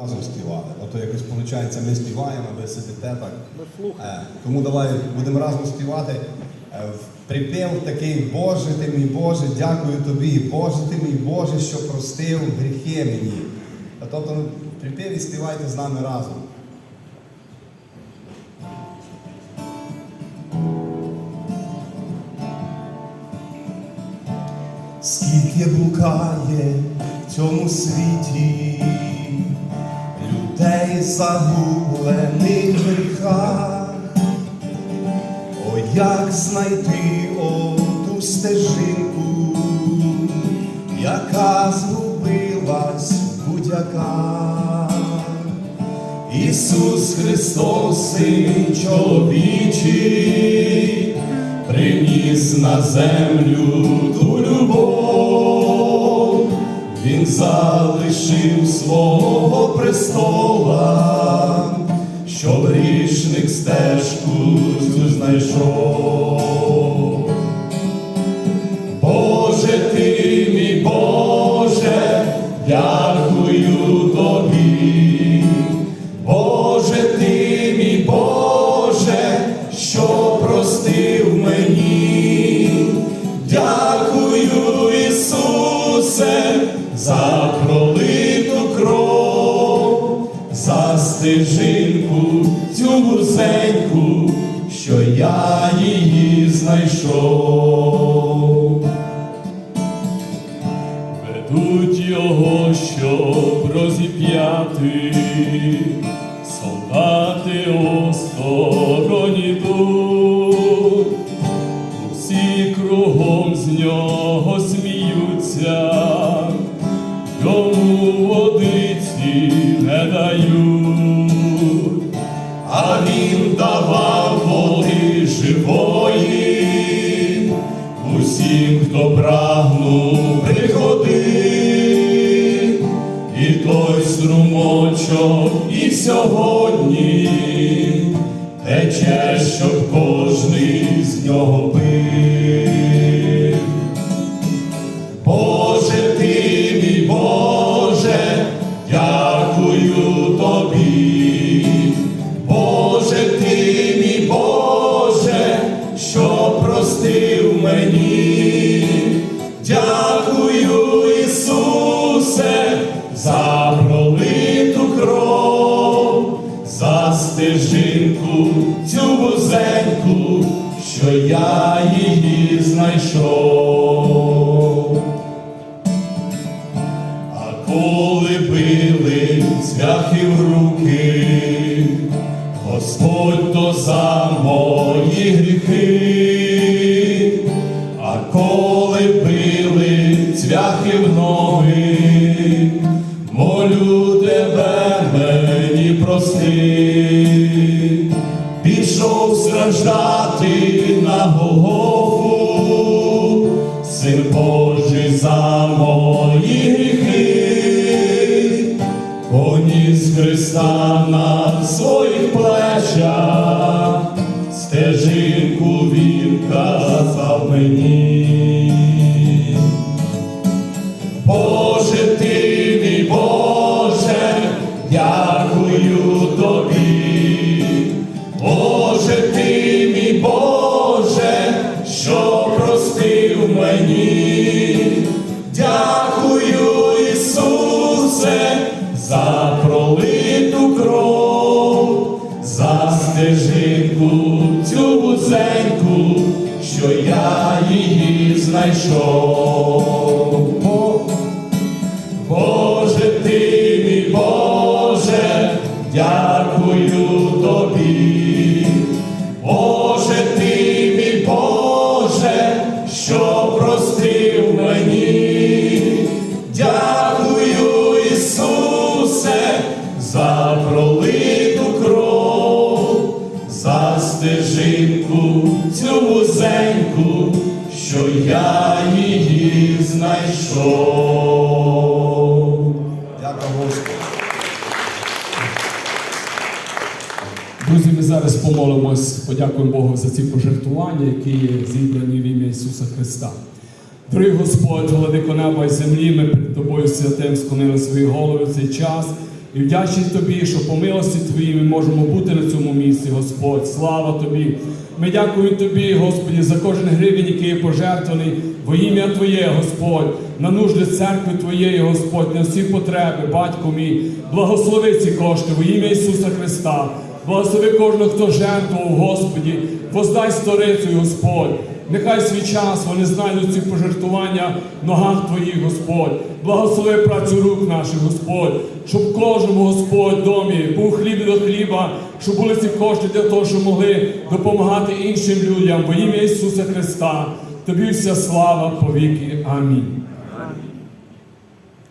разом співали. Ото якось виходить, ми співаємо, ви сидите так. Е, Тому давай будемо разом співати. Е, Припів такий Боже ти мій Боже, дякую тобі, Боже ти мій Боже, що простив гріхи мені. Тобто ну, в припіві співайте з нами разом. Скільки блукає в цьому світі людей загублених в гріхах, о, як знайти оту стежинку, яка згубилась будь-яка. Ісус Христос, Син чоловічий, приніс на землю Залишив свого престола, щоб грішник стежку знайшов. Боже ти мій Боже, дякую тобі. Боже ти мій Боже, що простив мені. Дякую, Ісусе, за пролиту кров, за стежинку цю вузеньку, що я її знайшов. Ведуть його, щоб розіп'яти, солдати осторонь ідуть, водиці не дають, а він давав води живої, усім, хто прагнув приходи, і той струмочок і сьогодні тече, щоб кожний з нього пив. Що я її знайшов. А коли били цвяхи в руки, Господь то за мої гріхи, а коли били цвяхи в ноги, молю тебе мені прости, пішов страждати дякую тобі. Боже ти мій Боже, що простив мені. Дякую, Ісусе, за пролиту кров, за стежинку цю вузеньку, що я її знайшов. Я її знайшов. Дякую Господу. Друзі, ми зараз помолимось, подякуємо Богу за ці пожертвування, які є зібрані в ім'я Ісуса Христа. Дорогий Господь, владико неба і землі, ми перед Тобою святим склонили свої голови в цей час І вдячні тобі, що по милості Твоїй ми можемо бути на цьому місці, Господь. Слава тобі. Ми дякуємо тобі, Господі, за кожен гривень, який є пожертвований во ім'я Твоє, Господь, на нужди церкви Твоєї, Господь, на всі потреби, батько мій. Благослови ці кошти во ім'я Ісуса Христа. Благослови кожного, хто жертвував, Господі, воздай сторицею, Господь. Нехай свій час вони знайдуть ці пожертвування в ногах Твоїх, Господь. Благослови працю рук наших, Господь, щоб кожному Господь домі був хліб до хліба, щоб були ці кошти для того, щоб могли допомагати іншим людям во ім'я Ісуса Христа. Тобі вся слава повіки. Амінь.